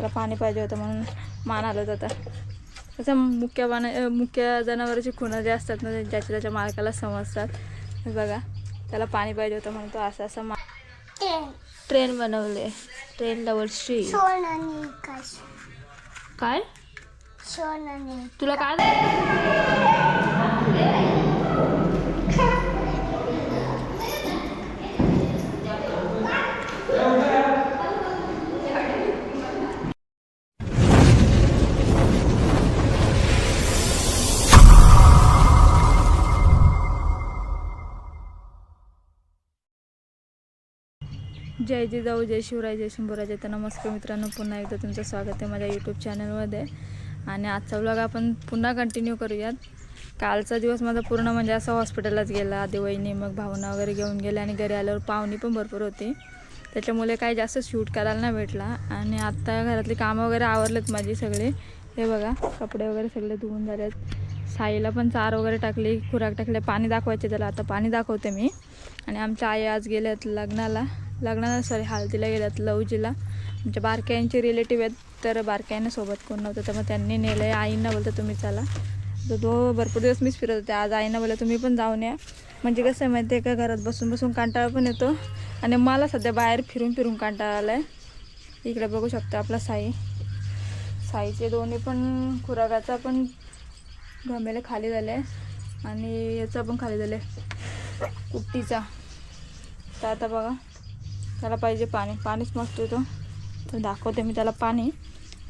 त्याला पाणी पाहिजे होतं म्हणून मान आलं होता. तसं मुख्य मान मुख्य जनावरांची खुणं जे असतात ना ज्याच्या त्याच्या मालकाला समजतात बघा. त्याला पाणी पाहिजे होतं म्हणून तो असं असं मा ट्रेन. बनवले. ट्रेन डबल श्री. काय? तुला काय जय जिजाऊ जय शिवराय जय शंभूराज तर नमस्कार मित्रांनो. पुन्हा एकदा तुमचं स्वागत आहे माझ्या यूट्यूब चॅनलमध्ये आणि आजचा ब्लॉग आपण पुन्हा कंटिन्यू करूयात. कालचा दिवस माझा पूर्ण म्हणजे असं हॉस्पिटललाच गेला. आधी वहिनी मग भावना वगैरे घेऊन गेले आणि घरी आल्यावर पाहुणी पण भरपूर होती. त्याच्यामुळे काही जास्त शूट करायला नाही भेटला. आणि आत्ता घरातली कामं वगैरे आवरलेत माझी सगळी. हे बघा कपडे वगैरे सगळे धुवून झालेत. साईला पण चार वगैरे टाकली खुराक टाकले. पाणी दाखवायचे त्याला. आता पाणी दाखवते मी. आणि आमच्या आई आज गेल्यात लग्नाला. लग्नाला सॉरी हळदीला गेल्यात लवजीला. आमच्या बारक्यांचे रिलेटिव्ह आहेत तर बारक्यांना सोबत कोण नव्हतं तर मग त्यांनी नेलं आहे आईंना बोलतं तुम्ही चला. तर तो भरपूर दिवस मीच फिरत होते. आज आईनं बोललं तुम्ही पण जाऊन या. म्हणजे कसं आहे माहिती आहे का घरात बसून बसून कंटाळा पण येतो. आणि मला सध्या बाहेर फिरून फिरून कंटाळा आला आहे. इकडे बघू शकतो आपला साई. साईचे दोन्ही पण खुराकाचा पण घमेले खाली झाले आणि याचा पण खाली झाले कुट्टीचा. तर आता बघा. त्याला पाहिजे पाणी. पाणीच मागतो तो. तर दाखवते मी त्याला पाणी.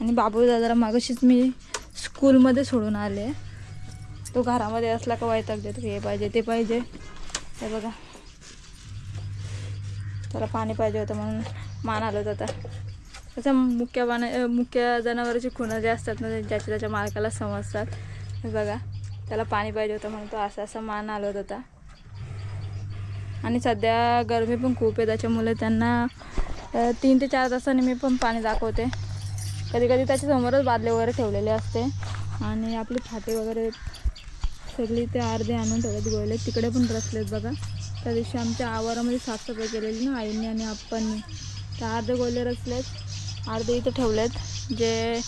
आणि बाबू दादाला मागशीच मी स्कूलमध्ये सोडून आले. तो घरामध्ये असला का वैताग देतो हे पाहिजे ते पाहिजे. हे बघा. त्याला पाणी पाहिजे होतं म्हणून मान आलं होता तसं मुख्य मान मुख्य जनावरांची खुणं जे असतात ना ते ज्याच्या त्याच्या मालकाला समजतात. हे बघा. त्याला पाणी पाहिजे होतं म्हणून तो असं असं मान आलो होता आणि सध्या गरमी पण खूप आहे त्याच्यामुळे त्यांना तीन ते चार तासांनी मी पण पाणी दाखवते. कधी कधी त्याच्यासमोरच बादले वगैरे ठेवलेले असते. आणि आपली फाटे वगैरे सगळी ते अर्धे आणून ठेवलेत गोयले तिकडे पण रचलेत बघा. त्या दिवशी आमच्या आवारामध्ये साफसफाई केलेली ना आईनी आणि आप्पांनी. ते अर्धे गोयले रचलेत अर्धे इथं ठेवलेत. जे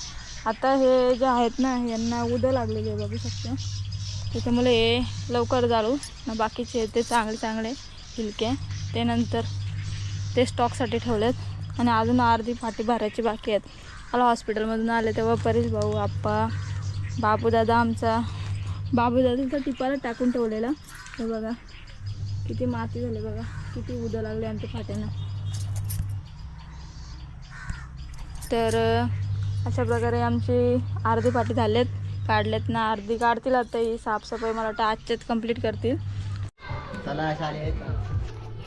आता हे जे आहेत ना यांना उदं लागलेली आहे बघू शकतो. त्याच्यामुळे हे लवकर जाळू. ना बाकीचे ते चांगले चांगले हिलके ते नंतर ते स्टॉकसाठी ठेवलेत. आणि अजून अर्धी फाटी भरायची बाकी आहेत. मला हॉस्पिटलमधून आले तेव्हा परेश भाऊ आप्पा बाबूदादा आमचा. बाबूदादाचा टिपाला टाकून ठेवलेला. हे बघा. किती माती झाली बघा. किती उदं लागले आमच्या फाट्यांना. तर अशा प्रकारे आमची अर्धी पाटी झालेत. काढलेत ना अर्धी काढतील आता ही साफसफाई मला वाटतं आजच्याच कंप्लीट करतील.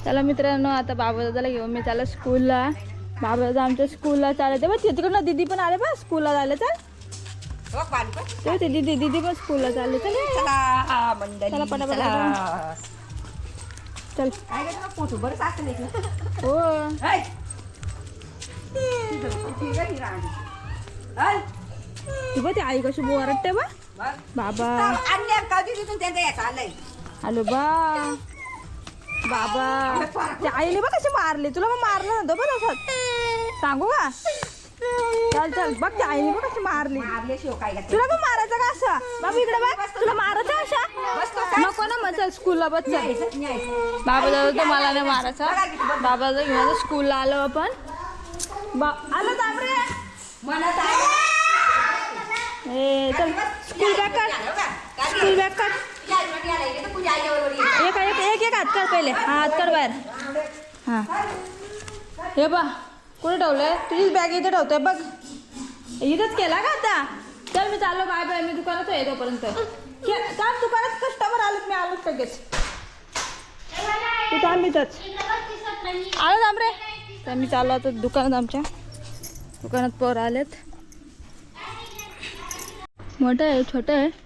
चला मित्रांनो आता बाबादादाला घेऊन मी त्याला स्कूलला. बाबादादा आमच्या स्कूलला चालले ते बघ तिकडनं दीदी पण आले बा स्कूलला झाले चल. ते दीदी दीदी पण स्कूलला चालले. चल. चला पटापट चला. चल. हो. ती बघ ती आई कशी बोरटते बा बाबा. हॅलो बा. बाबा. त्या आईने बघ कशी मारली. तुला मग मारलं नव्हतं बघ असं. सांगू का? चल चल. बघ त्या आईने बघ कशी मारली. तुला पण मारायचं का असं? बाबा इकडे बघ. तुला मारायचं अशा नको ना मग. चल स्कूलला बस चल. बाबा दादा तर मला नाही मारायचा. बाबा दादा घेऊन स्कूलला आलो आपण. बा आलो तांबरे. ए चल. स्कूल बॅग कर स्कूल बॅग कर का हात कर पहिले? हा हात कर बाहेर. हां. हे बा कुठे ठेवलंय? तुझीच बॅग इथे ठेवतोय बघ. इथंच केला का आता? चल मी चाललो बाय बाय मी दुकानात आहे तोपर्यंत. के- दुकानात कस्टमर आलेत मी आलोच लगेच. तू थांब इथंच. आलो थांब रे. तर मी चाललो आता दुकानात आमच्या. दुकानात पोरं आलेत. मोठं आहे छोटं आहे.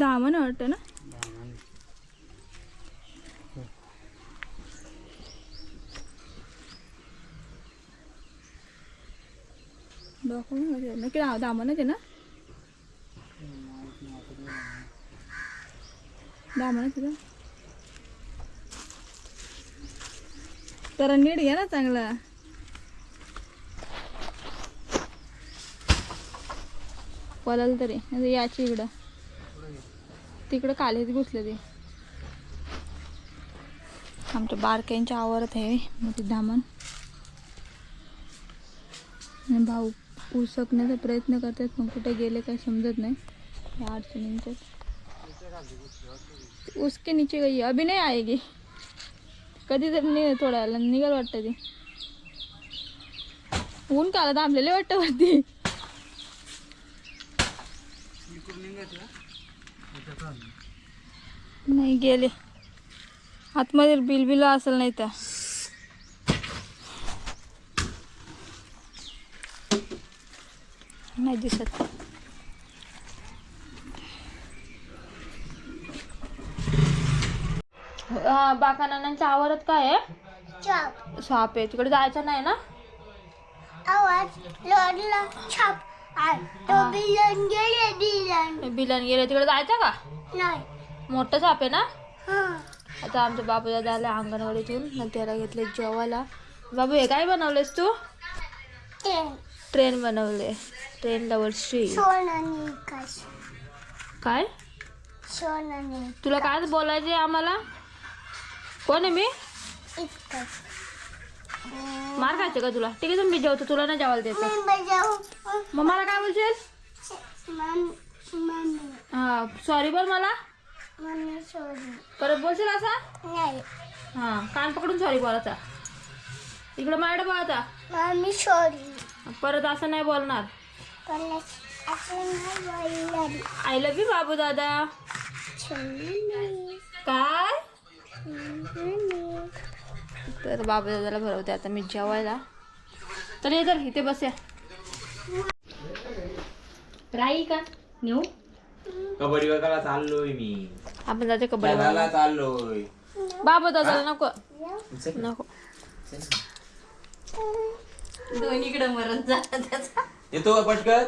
दामन वाटतं ना? दाखवून नक्की दामनच आहे ना? दामनच आहे तर नीट घ्या ना चांगला। पळाल तरी नाही याची इकडं. तिकडं कालेच घुसले ते. आमच्या बारक्यांच्या आवरत आहे मोठी धामण. आणि भाऊ उसकण्याचा प्रयत्न करतात पण कुठे गेले काही समजत नाही. या अडचणींच्यात. उसके नीचे गई अभी नाही आएगी. कधी तर नाही थोड्या वेळाला निघाल वाटतं ते. ऊन काला थांबलेले वाटतं वरती. नाही गेले. आतमध्ये बिल बिल असेल नाही तर नाही दिसत. बाकानांच्या आवरत काय आहे? साप आहे. तिकडे जायचं नाही ना? आवाज छाप. बिलन गेले बिलन. बिलन गेले तिकडे जायचं का? नाही. मोठं साप आहे ना? हा. आता आमच्या बाबू दादा आले अंगणवाडीतून. मग त्याला घेतले जेवायला. बाबू हे काय बनवलेस तू? ते ट्रेन बनवले. ट्रेन डबल श्री. काय? तुला काय बोलायचे आम्हाला? कोण आहे मी? मार खायचे का तुला? ठीक आहे तुम्ही जेवतो तुला नाही जेवायला द्यायचं मी मग मला काय बोलशील? हा सॉरी बोल मला. परत बोलशील असा? हां कान पकडून सॉरी बोलायचा इकडं माझ्याकडे बोलायचा सोडली परत असं नाही बोलणार. आय लव्ह यू बाबू दादा. काय? तर बाबू दादाला भरवते आता मी जेवायला. तर ये तर इथे बसूया राही का? नेऊ? कबड्डी वगैरे चाललोय मी. आपण जाते कबड्डी खेळायला चाललोय. बाबू दादाला नको. नको. दोन्हीकडे मरण जातं त्याचा येतो का पटकन?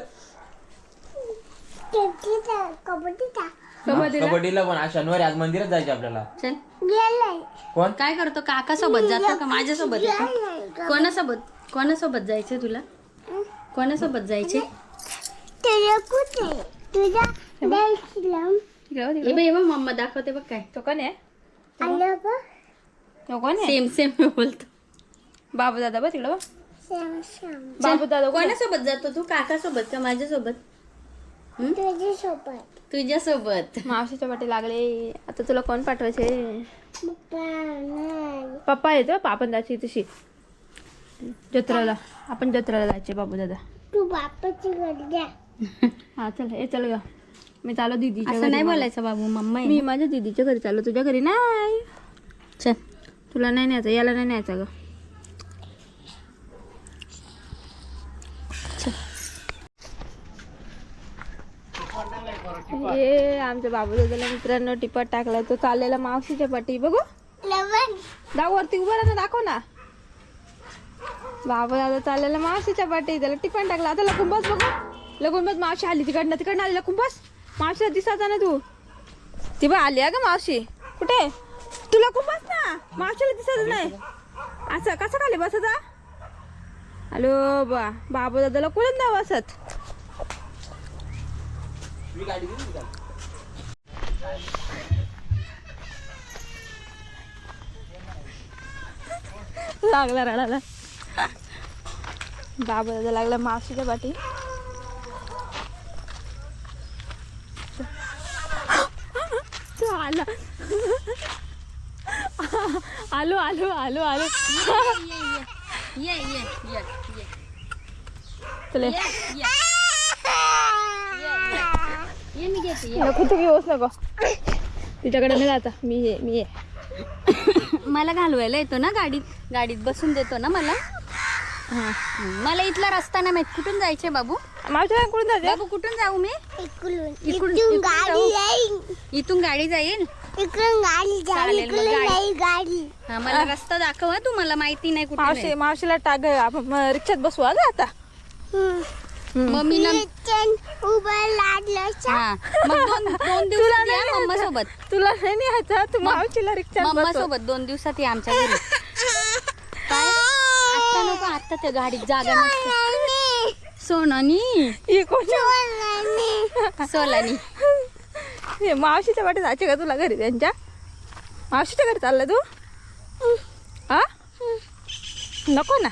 कबड्डीचा कबड्डीला? कबड्डीला पण. आज शनिवारी आज मंदिरात जायचं आपल्याला. चल. कोण? काय करतो? काका सोबत जातो का? माझ्यासोबत येतो. कोणासोबत? कोणासोबत जायचे तुला? कोणासोबत जायचे मम्मा दाखवते बघ काय. तो कोण आहे? तो कोण आहे? सेम सेम बोलतो. बाबू दादा बघ. तिकडे बाबू दादा? कोणासोबत जातो तू? काकासोबत का माझ्यासोबत? तुझ्या सोबत तुझ्यासोबत. मावशीच्या पाठी लागले. आता तुला कोण पाठवायचे? पप्पा नाही. पप्पा येतो आपण जायची तशी. जत्रेला. आपण जत्रेला जायचे बाबू दादा. तू बापाची घरी हा चल. हे चल ग. मी चालू दीदीच्या असं घरी नाही मला. बोलायचं बाबू मम्मा आहे मी. माझ्या दीदीच्या घरी चाललो तुझ्या घरी नाही. चल. तुला नाही न्यायचं याला नाही न्यायचं ग ये आमच्या बाबू दादाला मित्रांनो टिपट टाकलाय तो चाललेला मावशीच्या पाठी. बघू. लवण. दाव वरती उभं राहा ना दाखव ना. बाबा दादा चाललेला मावशीच्या पाठी. त्याला टिफन टाकला. आता लपून बस बघू. लपून बस मावशी आली तिकडनं. तिकडनं आली लपून बस. मावशीला दिसायचा ना तू. ती बा आली का मावशी. कुठे? तू लपून बस ना. मावशीला दिसत नाही. असं कसं खाली बसायचा हॅलो बा बाबा दादाला नाही बसत? मी गाडी घेऊन जा. लागला रडायला. बाबा दादा लागला मावशीच्या पाठी. आला. आलो आलो आलो आलो. ये ये ये ये. चले. ये मी घेते ये. नको तू घेऊच नको. तिच्याकडे नाही जाता. मी ये मी ये. मला घालवायला येतो ना गाडीत? गाडीत बसून देतो ना मला? हां. मला इथला रस्ता नाही माहीत. कुठून जायचे बाबू? मावशीला कुठून जाते. बाबू कुठून जाऊ मी? इकडून जाऊ. इथून गाडी जाईल? इकडून गाडी जाईल चालेल, मग इकडून गाडी. जाईल गाडी. हा मला रस्ता दाखव हा. तू मला माहिती नाही कुठे मावशी मावशीला टाक आपण रिक्षात बसू हा ग आता. मग मी नं- उभं लागलं हा. मग दोन दोन दिवसात या मम्मा सोबत तुला नाही न्यायचा. तू मावशीला रिक्षात मम्मा सोबत दोन दिवसात या आमच्या घरी. लागतं त्या गाडीत जागा नसते. सोनानी ही कोण सोलानी हे मावशीच्या वाटे जायचे का तुला घरी त्यांच्या? मावशीच्या घरी चालला तू? आ नको ना.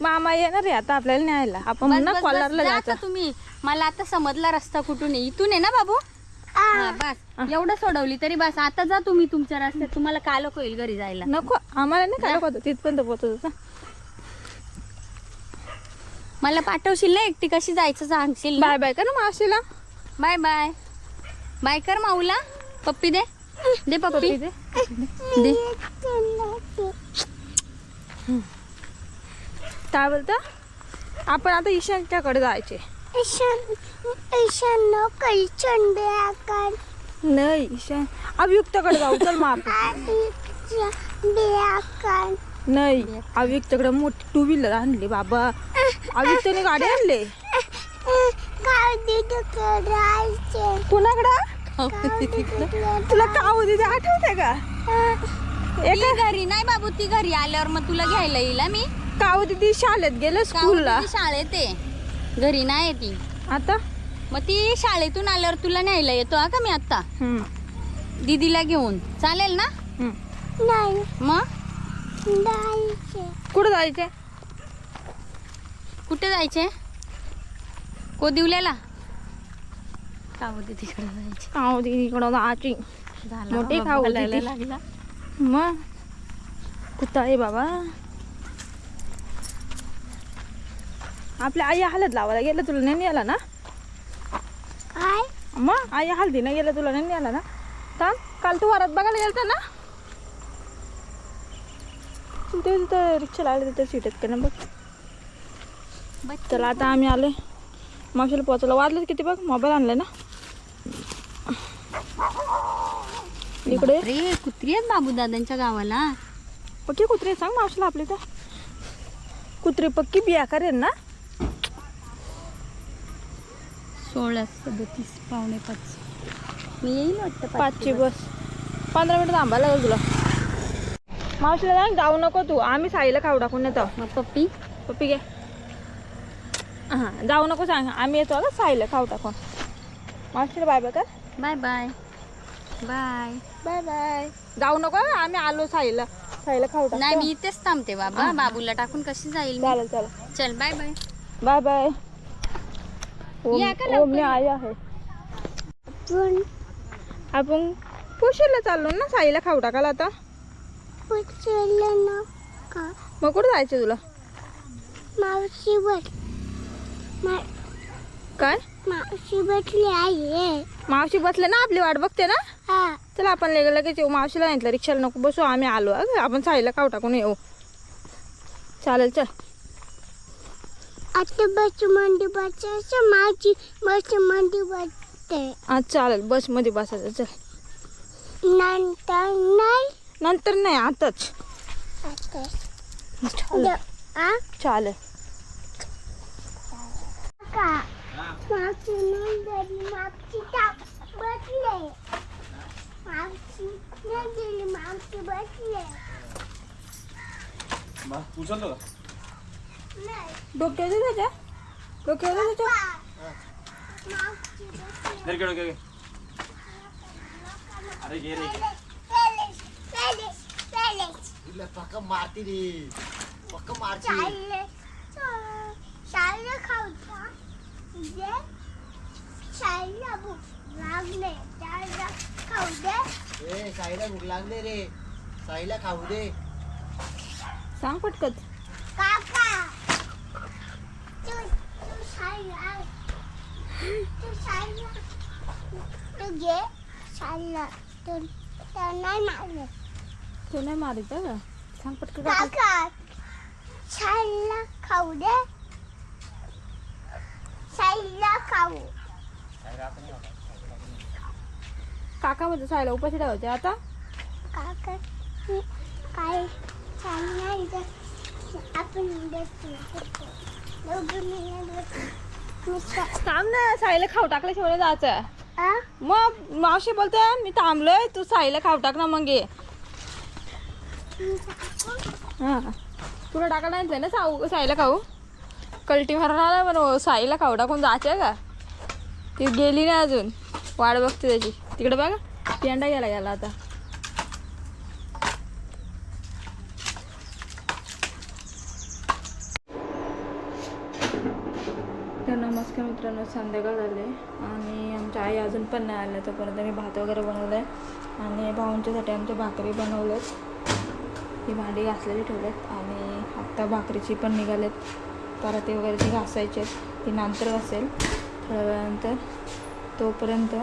मामा येणार आहे आता आपल्याला न्यायला. आपण बस, ना बस, बस, कॉलरला जा जायचं. तुम्ही. मला आता समजला रस्ता कुठून आहे. इथून आहे ना बाबू? हा बस. एवढं सोडवली तरी बस. आता जा तुम्ही तुमच्या रस्त्यात. तुम्हाला काल होईल घरी जायला? नको. आम्हाला नाही काय होतं. तिथपर्यंत पोहोचत होता. मला पाठवशील ना एकटी? कशी जायचं सांगशील ना? बाय बाय का ना मावशीला. बाय बाय बाय कर माऊला. पप्पी दे. दे. पप्पी दे. काय बोलतं? आपण आता ईशानच्याकडे जायचे. नाही ईशान अभियुक्ताकडे जाऊ चल मग आपण. नाही अभियुक्ताकडे मोठी टू व्हीलर आणली बाबा. अभियुक्ताने गाडी आणली? कुणाकडं? तुला काऊ दिदी? आठवते का? ती घरी नाही बाबू ती घरी आल्यावर मग तुला घ्यायला येईल हा मी. काऊ दिदी शाळेत गेलं स्कूलला. ती शाळेत आहे. घरी नाही आहे ती. आता? मग ती शाळेतून आल्यावर तुला न्यायला येतो हा का मी आता हम्म, दीदीला घेऊन. चालेल ना? हम्म. मग? कुठं जायचे? कुठे जायचे? कोदिवल्याला? काऊ दीदीकडे जायचे. काऊ दिदीकडं जायची. झालं. मोठी खाऊ दीदी. लागला. मग कुठं आहे बाबा. आपल्या आई हळद लावायला गेलं तुला नाही आला ना? मग आई हळदीनं गेलं तुला नाही आला ना? थांब काल तू वरात बघायला गेलता ना? ते तिथं रिक्षा लागली तिथं सीट आहेत का ना बघ. चला आता आम्ही आले मावशीला पोचायला वाजलं किती बघ? मोबाईल आणलाय ना? इकडे रे कुत्री आहेत बाबू दादांच्या गावाला. पक्की कुत्रे सांग मावशीला आपली तर. कुत्रे पक्की बिया करेन ना? सोळा सदतीस पावणे पाच. मी येईल वाटतं पाचची बस. पंधरा मिनिट थांबायला लागेल तुला. मावशीला सांग जाऊ नको तू. आम्ही साईला खाऊ टाकून येतो. मग पप्पी? पप्पी घे. हां जाऊ नको सांग. आम्ही येतो साईला खाऊ टाकून. मावशीला बाय बाय कर. Bye bye bye bye bye जाऊ नको आम्ही आलो साईला. साईला खाऊ नाही मी इथेच थांबते बाबा. बाबूला टाकून कशी जाईल मी? चालेल चालेल. चल बाय बाय बाय बाय या का ओम लवकर? ओमने आई आहे. आपण पुशीला चाललो ना साईला खाऊ टाकायला आता. मग कुठं जायचं तुला? मावशी बट काय? मावशी बटली आहे. मावशी बसले ना आपली वाट बघते ना? हा. चला आपण लगेच लगेच येऊ. मावशीला नाही रिक्षाला नको बसू. आम्ही आलो. हं. आपण साईला खाऊ टाकून येऊ. चालेल चल. आता बस मंडी बसायचं माझी बस मंडी बसते. आज चालेल. बसमध्ये बसायचं. चल. नंतर नाही? नंतर नाही आताच. आता चालेल. आ? चालेल का मावशी नाही गेली मावशी टाक बसले मावशी नाही गेली मावशी बसले उचलतो नाही डोक्यावर दे त्याच्या डोक्यावर दे त्याच्या मावशी बसले धर केळं, केळं. अरे घे रे पॅलेस पॅलेस पॅलेस तुला पक्क मारती रे पक्क मारती चालले चालले खाऊचा जे चालला भूक लागले चालला खाऊ दे ए साईला भूक लागले रे साईला खाऊ दे सांग पटकत काका तू तू चालला तू चालला तू घे चालला तू तर नाही मारलं तू नाही मारित का सांग पटकन काका चालला खाऊ दे चालला खाऊ काका म्हणजे साईला उपाशी ठेवायचे आता? काका काय चालणार आपण थांब ना साईला खाऊ टाकल्याशिवाय नाही जायचं मग मावशी बोलते मी थांबलोय तू साईला खाऊ टाक ना मग ये. हां. तुला टाकायला नाही ना साऊ साईला खाऊ? कल्टी मारून आला पण साईला खाऊ टाकून जायचं का? ती गेली नाही अजून. वाट बघते त्याची. तिकडे बघा पेंडा गेला गेला आता. तर नमस्कार मित्रांनो संध्याकाळ झाले आणि आमच्या आई अजून पण नाही आल्या तोपर्यंत मी भात वगैरे बनवलं आहे आणि भाऊंच्यासाठी आमच्या भाकरी बनवल्यात. ही भांडी घासलेली ठेवल्यात. आणि आत्ता भाकरीची पण निघालेत पराते वगैरे जे घासायचे ते ती नंतर घासेल. थोड्या वेळानंतर तोपर्यंत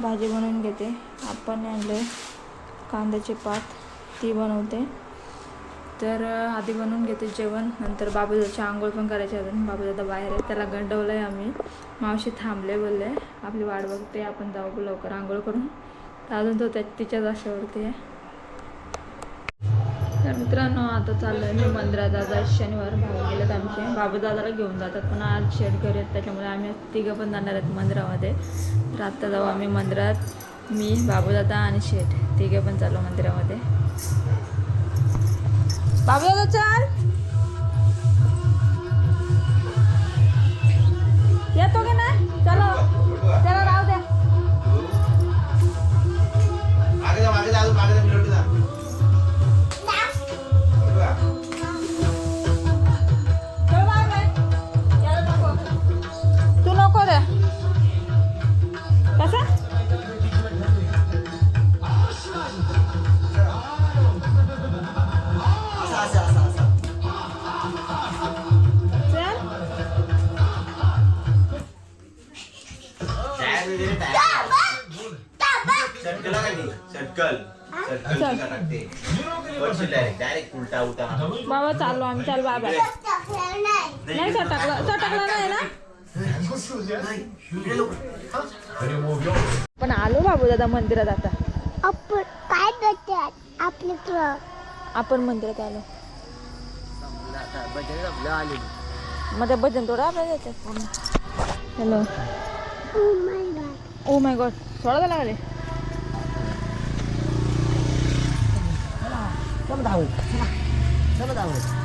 भाजी बनवून घेते. आपण आणले कांद्याची पात ती बनवते. तर आधी बनवून घेते जेवण. नंतर बाबूदाची आंघोळ पण करायची अजून. बाबूदादा बाहेर आहे. त्याला गंडवलं आहे आम्ही. मावशी थांबले बोलले. आपली वाट बघते. आपण जाऊ लवकर आंघोळ करून. अजून तो त्या तिच्याच आशेवरती आहे. तर मित्रांनो आता चाललो आहे मी मंदिरात दादा शनिवार भाऊ गेलेत आमचे. बाबूदादाला घेऊन जातात पण आज शेड घरी आहेत त्याच्यामुळे आम्ही तिघं पण जाणार आहेत मंदिरामध्ये. तर आत्ता जाऊ आम्ही मंदिरात. मी बाबूदादा आणि शेठ तिघे पण चालू मंदिरामध्ये. बाबू दादा चाल! येतो की नाही? चलो. त्याला दादा मंदिरात आता आपण काय करतात आपल्याकडं आपण मंदिरात आलो मग ते भजन थोडं आपल्याला याच्यात hello Oh. Oh my god सोडा लागले टिका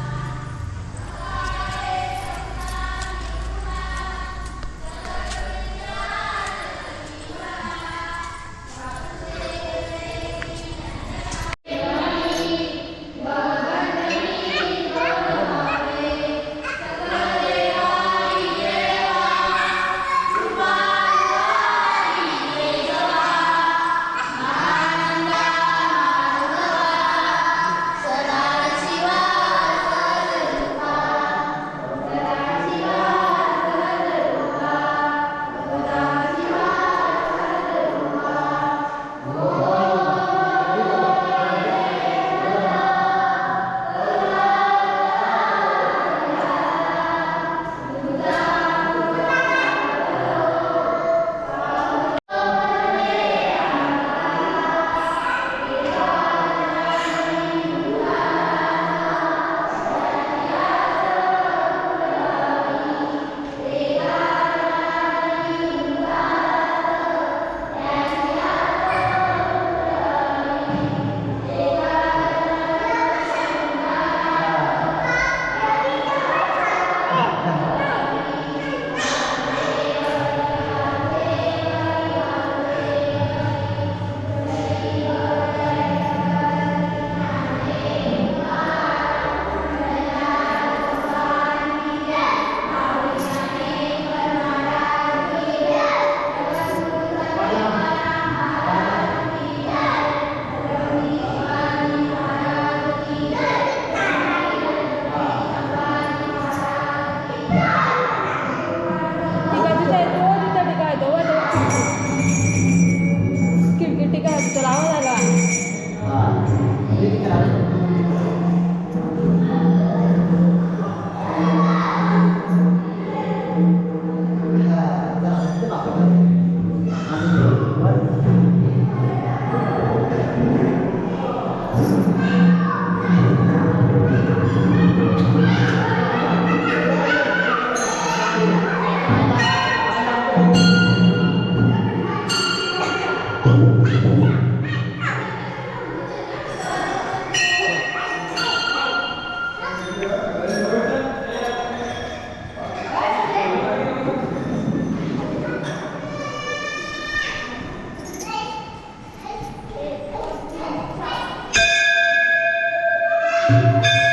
Música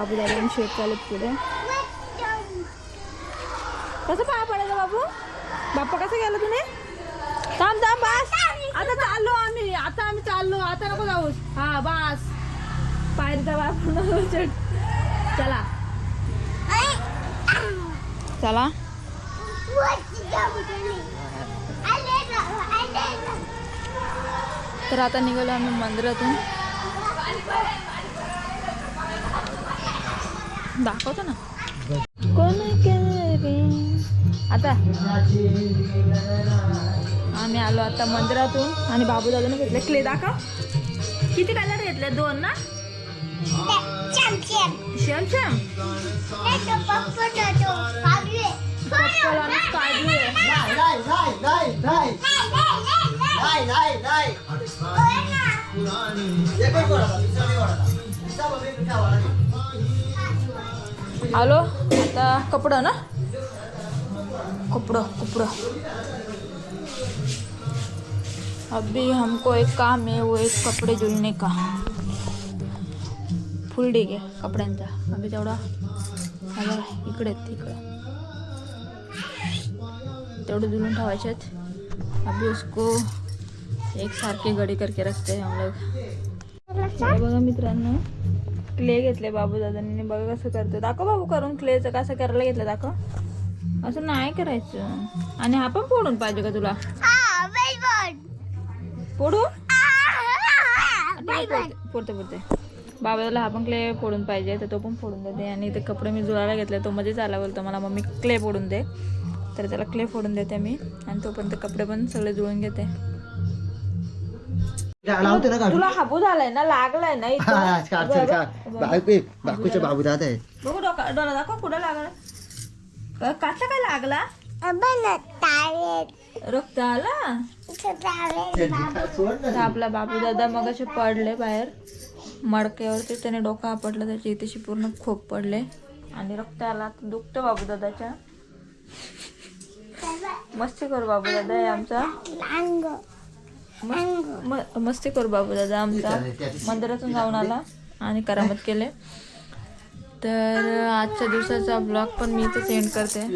बाबू दादा शेत चालत पुढे कसं पाय पडायचं बाबू बाप्पा कसं गेला तुम्ही थांब थांब बस आता चाललो आम्ही आता आम्ही चाललो आता नको जाऊस हा बस पायरीचा बाय पूर्ण चला चला तर आता निघालो आम्ही मंदिरातून दाखवतो ना. कोण आता आम्ही आलो आता मंदिरातून आणि बाबू दादाने घेतले. क्ले दाखव. किती कलर घेतले? दोन ना? शेम शेम पप्पल आलो. आता कपडं ना? कपडं कपडं. अभी हमको एक काम है वो एक कपडे जुलने का. फुल डिग आहे कपड्यांचा. अभी तेवढा आला इकडे आहेत, तेवढं तेवढे जुलून ठेवायचे आहेत. अभी उसको एक सारखे गडी करके रखते हम लोग. बघा मित्रांनो. क्ले घेतले बाबू दादांनी बघा कसं करतो दाखव बाबू करून क्लेचं कसं करायला घेतलं दाखव. असं नाही करायचं. आणि हा पण फोडून पाहिजे का तुला? फोडू? पुरते पुरते बाबाला हा पण क्ले फोडून पाहिजे तर तो पण फोडून देते. आणि ते कपडे मी जुळायला घेतले तो मध्येच आला बोलतो मला मम्मी क्ले फोडून दे. तर त्याला क्ले फोडून देते मी. आणि तोपर्यंत कपडे पण सगळे जुळून घेते. लावते ना काढून तुला हाबू झालाय ना लागलाय ना इथं. हा, काढ, चल, काढ. बायको बायकोचे बाबू दादा आहे बघू डोका डोळा दाखव कुठं लागला का- काचा काय लागला रक्त आला आपला बाबू दादा मग असे पडले बाहेर मडक्यावरती त्याने डोकं आपटलं त्याची इथेशी पूर्ण खोप पडले आणि रक्त आला दुखतं बाबू दादाच्या मस्ती करू बाबू दादा आहे आमचा मस्त- म- मस्ती करू बाबू दादा आमचा. मंदिरातून जाऊन आला आणि करामत केले. तर आजच्या दिवसाचा ब्लॉग पण मी इथेच एंड करते.